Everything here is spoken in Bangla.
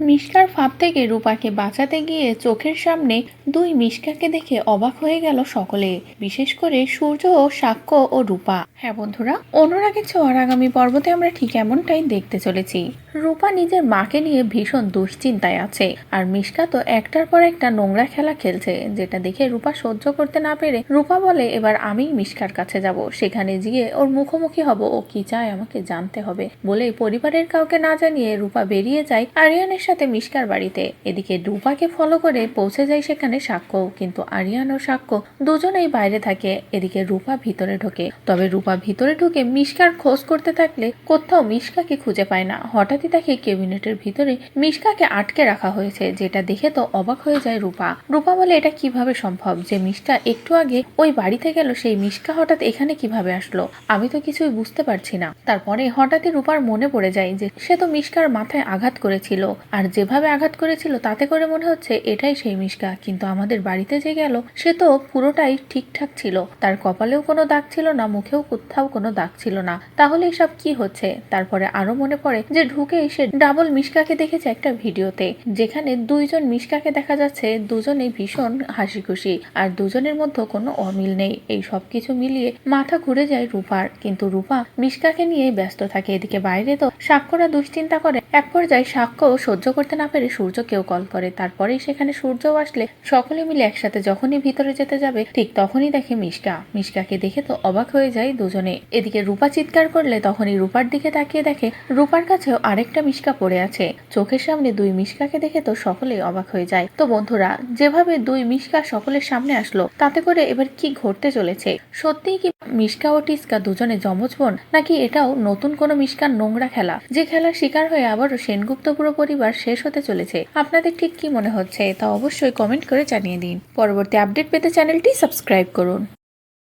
মিশকার ফাঁদ থেকে রূপাকে বাঁচাতে গিয়ে চোখের সামনে দুই মিশকাকে দেখে অবাক হয়ে গেল সকলে, বিশেষ করে সূর্য ও সাক্ষ্য ও রূপা। হ্যাঁ বন্ধুরা অনুরাগের ছোঁয়ার আগামী পর্বতে আমরা ঠিক এমনটাই দেখতে চলেছি। রূপা নিজের মাকে নিয়ে ভীষণ দুশ্চিন্তায় আছে, আর মিশকা তো একটার পর একটা নোংরা খেলা খেলছে, যেটা দেখে রূপা সহ্য করতে না পেরে রূপা বলে, এবার আমিই মিশকার কাছে যাব, সেখানে গিয়ে ওর মুখোমুখি হব, ও কি চায় আমাকে জানতে হবে। বলে পরিবারের কাউকে না জানিয়ে রূপা বেরিয়ে যায় আরিয়ানের সাথে মিশকার বাড়িতে। এদিকে রূপাকে ফলো করে পৌঁছে যায় সেখানে সাক্ষ্য, কিন্তু আরিয়ান ও সাক্ষ্য দুজনেই বাইরে থাকে। এদিকে রূপা ভিতরে ঢোকে। তবে রূপা ভিতরে ঢুকে মিশকার খোঁজ করতে থাকলে কোথাও মিশকাকে খুঁজে পায় না। হঠাৎই দেখে কেবিনেটের ভিতরে মিশকাকে আটকে রাখা হয়েছে, যেটা দেখে তো অবাক হয়ে যায় রূপা। রূপা বলে, এটা কীভাবে সম্ভব যে মিশকা একটু আগে ওই বাড়িতে গেল? সেই মিশকা হঠাৎ এখানে কীভাবে আসলো? আমি তো কিছুই বুঝতে পারছি না। তারপরে হঠাৎই রূপার মনে পড়ে যায় যে সে তো মিশকার মাথায় আঘাত করেছিল। আর যেভাবে আঘাত করেছিল, তাতে করে মনে হচ্ছে এটাই সেই মিশকা। কিন্তু আমাদের বাড়িতে যে গেল, সে তো পুরোটাই ঠিকঠাক ছিল। তার কপালেও কোনো দাগ ছিল না, মুখেও কোথাও কোনো দাগ ছিল না। তাহলে এসব কি হচ্ছে? তারপরে আরও মনে পড়ে যে ঢুকে এসে ডাবল মিশকাকে দেখেছে একটা ভিডিওতে, যেখানে দুইজন মিশকাকে দেখা যাচ্ছে, দুজনেই ভীষণ হাসি খুশি আর দুজনের মধ্যে কোনো অমিল নেই। এই সব কিছু মিলিয়ে মাথা ঘুরে যায় রূপার। কিন্তু রূপা মিশকাকে নিয়ে ব্যস্ত থাকে। এদিকে বাইরে তো সাক্ষ্যরা দুশ্চিন্তা করে। এক পর্যায়ে সাক্ষ্য সহ্য করতে না পেরে সূর্যকেও কল করে। তারপরেই সেখানে সূর্যও আসলে সকলে মিলে একসাথে যখনই ভিতরে যেতে যাবে, ঠিক তখনই দেখে মিশকা। মিশকাকে দেখে তো অবাক হয়ে যায় দুজনে। এদিকে রূপা চিৎকার করলে তখনই রূপার দিকে তাকিয়ে দেখে রূপার কাছেও আরেকটা মিশকা পড়ে আছে। চোখের সামনে দুই মিশকাকে দেখে তো সকলেই অবাক হয়ে যায়। তো বন্ধুরা, যেভাবে দুই মিশকা সকলের সামনে আসলো, তাতে করে এবার কি ঘটতে চলেছে? সত্যিই কি মিশকা ও টিস্কা দুজনে যমজ বোন, নাকি এটাও নতুন কোনো মিশকার নোংরা খেলা? যে খেলার শিকার হয়ে আবারও সেনগুপ্ত পুরো পরিবার শেষ হতে চলেছে। আপনাদের ঠিক কি মনে হচ্ছে তা অবশ্যই কমেন্ট করে জানিয়ে দিন। পরবর্তী আপডেট পেতে চ্যানেলটি সাবস্ক্রাইব করুন।